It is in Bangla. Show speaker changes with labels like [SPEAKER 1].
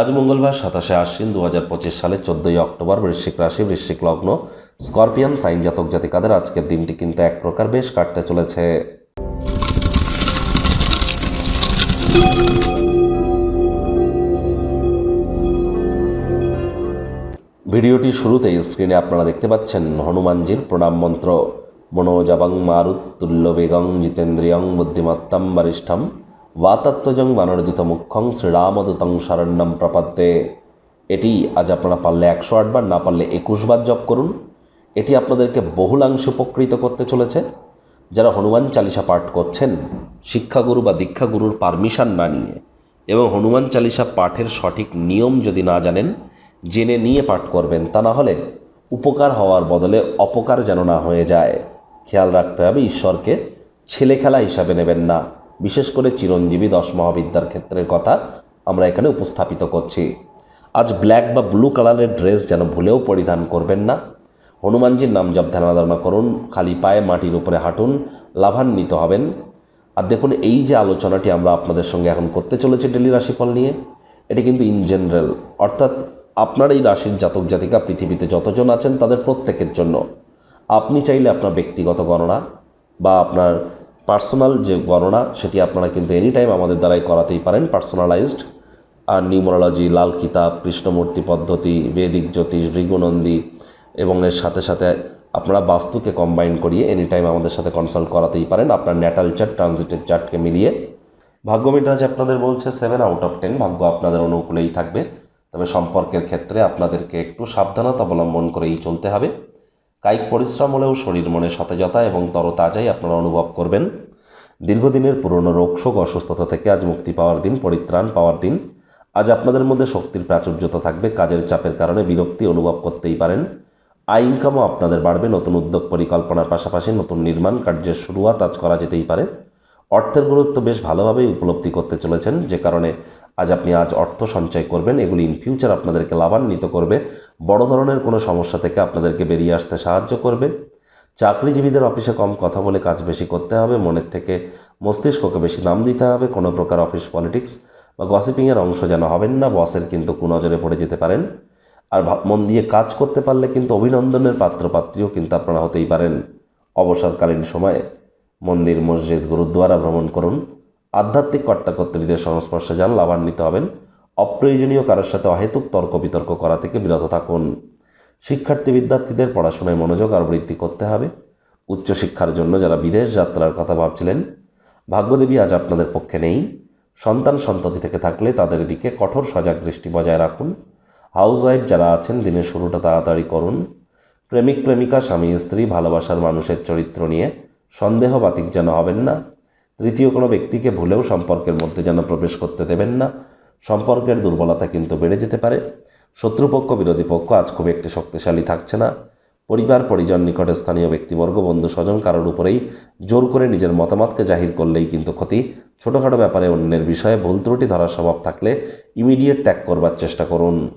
[SPEAKER 1] আজ মঙ্গলবার সাতাশে আশ্বিন দু হাজার পঁচিশ সালে চোদ্দই অক্টোবর বৃশ্চিক রাশি, বৃশ্চিক লগ্ন, স্করপিয়ান সাইন জাতক জাতিকাদের আজকের দিনটি কিন্তু এক প্রকার বেশ কাটতে চলেছে। ভিডিওটি শুরুতেই স্ক্রিনে আপনারা দেখতে পাচ্ছেন হনুমানজির প্রণাম মন্ত্র। মনোজাবং মারুত তুল্য বেগং জিতেন্দ্রিয়ং বুদ্ধিমত্তম বরিষ্ঠম। ওয়াতাত্মজং বানরজিত মুখ্যং শ্রীরামদূতং শরণ্যম প্রপদ্যে এটি আজ আপনারা পারলে একশো আটবার না পারলে একুশবার জপ করুন এটি আপনাদেরকে বহুলাংশে উপকৃত করতে চলেছে যারা হনুমান চালিসা পাঠ করছেন শিক্ষাগুরু বা দীক্ষাগুরুর পারমিশন না নিয়ে এবং হনুমান চালিসা পাঠের সঠিক নিয়ম যদি না জানেন জেনে নিয়ে পাঠ করবেন তা না হলে উপকার হওয়ার বদলে অপকার যেন না হয়ে যায় খেয়াল রাখতে হবে ঈশ্বরকে ছেলে খেলা হিসাবে নেবেন না বিশেষ করে চিরঞ্জীবী দশ মহাবিদ্যার ক্ষেত্রের কথা আমরা এখানে উপস্থাপিত করছি। আজ ব্ল্যাক বা ব্লু কালারের ড্রেস যেন ভুলেও পরিধান করবেন না। হনুমানজির নাম জপ ধ্যানাধারণা করুন, খালি পায়ে মাটির উপরে হাঁটুন, লাভান্বিত হবেন। আর দেখুন, এই যে আলোচনাটি আমরা আপনাদের সঙ্গে এখন করতে চলেছি ডেলি রাশিফল নিয়ে, এটি কিন্তু ইন জেনারেল অর্থাৎ আপনার এই রাশির জাতক জাতিকা পৃথিবীতে যতজন আছেন তাদের প্রত্যেকের জন্য। আপনি চাইলে আপনার ব্যক্তিগত গণনা বা আপনার পার্সোনাল যে গণনা, সেটি আপনারা কিন্তু এনি টাইম আমাদের দ্বারাই করাতেই পারেন। পার্সোনালাইজড, আর নিউমোরোলজি, লাল কিতাব, কৃষ্ণমূর্তি পদ্ধতি, বেদিক জ্যোতিষ ঋগুনন্দী এবং এর সাথে সাথে আপনারা বাস্তুকে কম্বাইন করিয়ে এনি টাইম আমাদের সাথে কনসাল্ট করাতেই পারেন। আপনার ন্যাটাল চার্ট ট্রানজিটের চার্টকে মিলিয়ে। ভাগ্য মিটাজ আপনাদের বলছে সেভেন আউট অফ টেন ভাগ্য আপনাদের অনুকূলেই থাকবে। তবে সম্পর্কের ক্ষেত্রে আপনাদেরকে একটু সাবধানতা অবলম্বন করেই চলতে হবে। কায়িক পরিশ্রম হলেও শরীর মনে সতেজতা এবং তরতাজাই আপনারা অনুভব করবেন। দীর্ঘদিনের পুরনো রোগশোক অসুস্থতা থেকে আজ মুক্তি পাওয়ার দিন, পরিত্রাণ পাওয়ার দিন। আজ আপনাদের মধ্যে শক্তির প্রাচুর্যতা থাকবে, কাজের চাপের কারণে বিরক্তি অনুভব করতেই পারেন। আয় ইনকামও আপনাদের বাড়বে, নতুন উদ্যোগ পরিকল্পনার পাশাপাশি নতুন নির্মাণ কার্যের শুরুয়াত আজ করা যেতেই পারে। অর্থের গুরুত্ব বেশ ভালোভাবেই উপলব্ধি করতে চলেছেন, যে কারণে আজ আপনি আজ অর্থ সঞ্চয় করবেন, এগুলি ইন ফিউচার আপনাদেরকে লাভান্বিত করবে। বড় ধরনের কোনো সমস্যা থেকে আপনাদেরকে বেরিয়ে আসতে সাহায্য করবে। চাকরিজীবীদের অফিসে কম কথা বলে কাজ বেশি করতে হবে, মনের থেকে মস্তিষ্ককে বেশি নাম দিতে হবে, কোনো প্রকার অফিস পলিটিক্স বা গসিপিংয়ের অংশ যেন হবেন না, বসের কিন্তু কুনজরে পড়ে যেতে পারেন। আর মন দিয়ে কাজ করতে পারলে কিন্তু অভিনন্দনের পাত্রপাত্রীও কিন্তু আপনারা হতেই পারেন। অবসরকালীন সময়ে মন্দির, মসজিদ, গুরুদ্বারা ভ্রমণ করুন। আধ্যাত্মিক কর্তাকর্ত্রীদের সংস্পর্শে যান, লাভান্বিত হবেন। অপ্রয়োজনীয় কারোর সাথে অহেতুক তর্ক বিতর্ক করা থেকে বিরত থাকুন। শিক্ষার্থী বিদ্যার্থীদের পড়াশোনায় মনোযোগ আর বৃদ্ধি করতে হবে। উচ্চশিক্ষার জন্য যারা বিদেশ যাত্রার কথা ভাবছিলেন, ভাগ্যদেবী আজ আপনাদের পক্ষে নেই। সন্তান সন্ততি থেকে থাকলে তাদের দিকে কঠোর সজাগ দৃষ্টি বজায় রাখুন। হাউস ওয়াইফ যারা আছেন, দিনের শুরুটা তাড়াতাড়ি করুন। প্রেমিক প্রেমিকা, স্বামী স্ত্রী, ভালোবাসার মানুষের চরিত্র নিয়ে সন্দেহ বাতিক যেন হবেন না। তৃতীয় কোনো ব্যক্তিকে ভুলেও সম্পর্কের মধ্যে যেন প্রবেশ করতে দেবেন না। সম্পর্কের দুর্বলতা কিন্তু বেড়ে যেতে পারে। শত্রুপক্ষ, বিরোধী পক্ষ আজ খুব একটি শক্তিশালী থাকছে না। পরিবার, পরিজন নিকটে স্থানীয় ব্যক্তিবর্গ, বন্ধু, স্বজন কারোর উপরেই জোর করে নিজের মতামতকে জাহির করলেই কিন্তু ক্ষতি। ছোটোখাটো ব্যাপারে অন্যের বিষয়ে ভুল ত্রুটি ধরার স্বভাব থাকলে ইমিডিয়েট ত্যাগ করবার চেষ্টা করুন।